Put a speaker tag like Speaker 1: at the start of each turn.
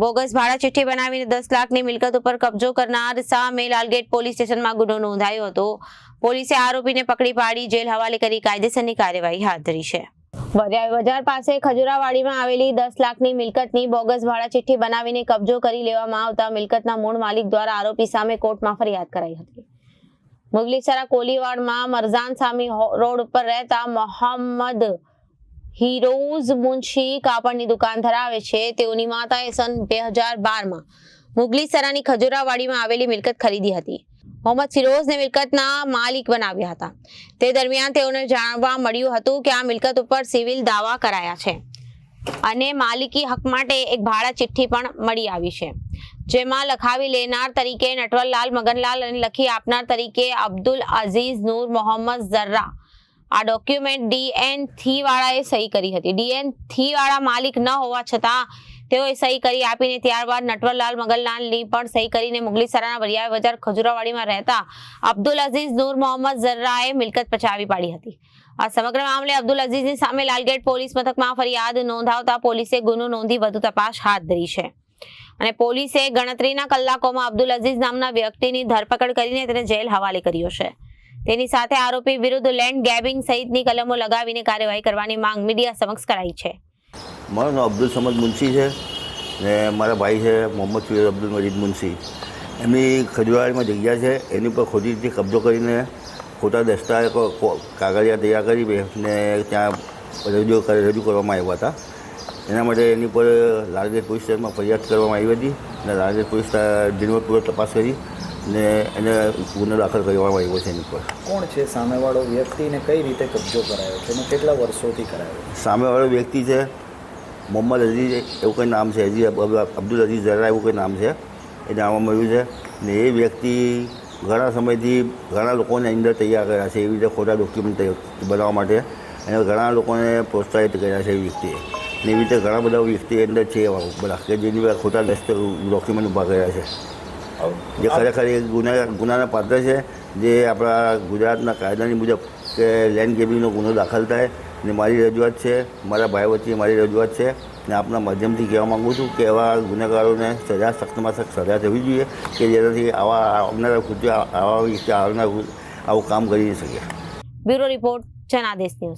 Speaker 1: Bogus ભાડા ચિઠ્ઠી બનાવીને દસ લાખની મિલકત ઉપર કબજો કરનાર સામે લાલગેટ પોલીસ સ્ટેશનમાં ગુનો નોંધાયો હતો. પોલીસે આરોપીને પકડી પાડી જેલ હવાલે કરી કાયદેસરની કાર્યવાહી હાથ ધરી છે. બજાર પાસે ખજુરાવાડીમાં આવેલી દસ લાખની મિલકતની બોગસ ભાડા ચિઠ્ઠી બનાવીને કબજો કરી લેવામાં આવતા મિલકતના મૂળ માલિક દ્વારા આરોપી સામે કોર્ટમાં ફરિયાદ કરાઈ હતી. મુગલીસરા કોલીવાડમાં મરઝાન સામી રોડ ઉપર રહેતા મોહમ્મદ હિરોઝ મુનશી કાપડની દુકાન ધરાવે છે. તેઓની માતાએ સન બે હજાર બારમાં મુગલીસરાની ખજુરાવાડીમાં આવેલી મિલકત ખરીદી હતી. મોહમ્મદ ફિરોઝને મિલકતના માલિક બનાવ્યા હતા. તે દરમિયાન તેઓને જાણવા મળ્યું હતું કે આ મિલકત ઉપર સિવિલ દાવા કરાયા છે અને માલિકી હક માટે એક ભાડા ચિઠ્ઠી પણ મળી આવી છે. જેમાં લખાવી લેનાર તરીકે નટવરલાલ, મગનલાલ અને લખી આપનાર તરીકે અબ્દુલ અઝીઝ, નૂર, મોહમ્મદ ઝર્રા આ ડોક્યુમેન્ટ ડીએનથી વાળાએ સહી કરી હતી. ડીએનથી વાળા માલિક ન હોવા છતાં તેઓએ સહી કરી આપીને ત્યારબાદ નટવરલાલ મગનલાલની પણ સહી કરીને મુગલીસરાના વરિયા બજાર ખજુરાવાડીમાં રહેતા અબ્દુલ અઝીઝ નૂર મોહમ્મદ ઝર્રાએ મિલકત પચાવી પાડી હતી. આ સમગ્ર મામલે અબ્દુલ અઝીઝની સામે લાલગેટ પોલીસ મથકમાં ફરિયાદ નોંધાવતા પોલીસે ગુનો નોંધી વધુ તપાસ હાથ ધરી છે. અને પોલીસે ગણતરીના કલાકોમાં અબ્દુલ અઝીઝ નામના વ્યક્તિની ધરપકડ કરીને તેને જેલ હવાલે કર્યો છે. તેની સાથે આરોપી વિરુદ્ધ લેન્ડ ગેબિંગ સહિતની કલમો લગાવીને કાર્યવાહી કરવાની માંગ મીડિયા સમક્ષ કરાઈ છે.
Speaker 2: મારું નામ અબ્દુલ સમદ મુનશી છે ને મારા ભાઈ છે મોહમ્મદ ફિરોઝ અબ્દુલ મજીદ મુનશી. એમની ખજવાળીમાં જગ્યા છે, એની પર ખોટી કબજો કરીને ખોટા દસ્તાવેજ કાગળિયા તૈયાર કરી ને ત્યાં રજૂ રજૂ કરવામાં આવ્યા હતા. એના માટે એની પર લાલગેટ પોલીસ સ્ટેશનમાં ફરિયાદ કરવામાં આવી હતી અને લાલગેટ પોલીસ દિનવતપૂર્વક તપાસ કરી ને એને ગુનો દાખલ કરવામાં આવ્યો છે એની પર
Speaker 3: કોણ છે? સામેવાળો વ્યક્તિને કઈ રીતે કબજો કરાયો છે? અને કેટલા વર્ષોથી કરાયો
Speaker 2: સામેવાળો વ્યક્તિ છે મોહમ્મદ અઝીઝ એવું કંઈ નામ છે? હજી અબ્દુલ અઝીઝ ઝરા એવું કંઈ નામ છે? એ જાણવા મળ્યું છે. ને એ વ્યક્તિ ઘણા સમયથી ઘણા લોકોને અંદર તૈયાર કર્યા છે એવી રીતે ખોટા ડોક્યુમેન્ટ બનાવવા માટે. અને ઘણા લોકોને પ્રોત્સાહિત કર્યા છે એ વ્યક્તિએ. ને એવી રીતે ઘણા બધા વ્યક્તિ અંદર છે એવા બધા કે જેની ખોટા ડોક્યુમેન્ટ ઊભા કર્યા છે. જે ખરેખર એ ગુના ગુનાના પાત્ર છે જે આપણા ગુજરાતના કાયદાની મુજબ કે લેન્ડ ગેબિંગનો ગુનો દાખલ થાય ને મારી રજૂઆત છે મારા ભાઈ વચ્ચે મારી રજૂઆત છે ને આપના માધ્યમથી કહેવા માગું છું કે એવા ગુનેગારોને સજા સખ્તમાં સખ્ત સજા થવી જોઈએ કે જેનાથી આવા આવનારા ખુદ આવા આવનાર આવું કામ કરી નહીં શકે
Speaker 1: બ્યુરો રિપોર્ટ જનાદેશ ન્યૂઝ.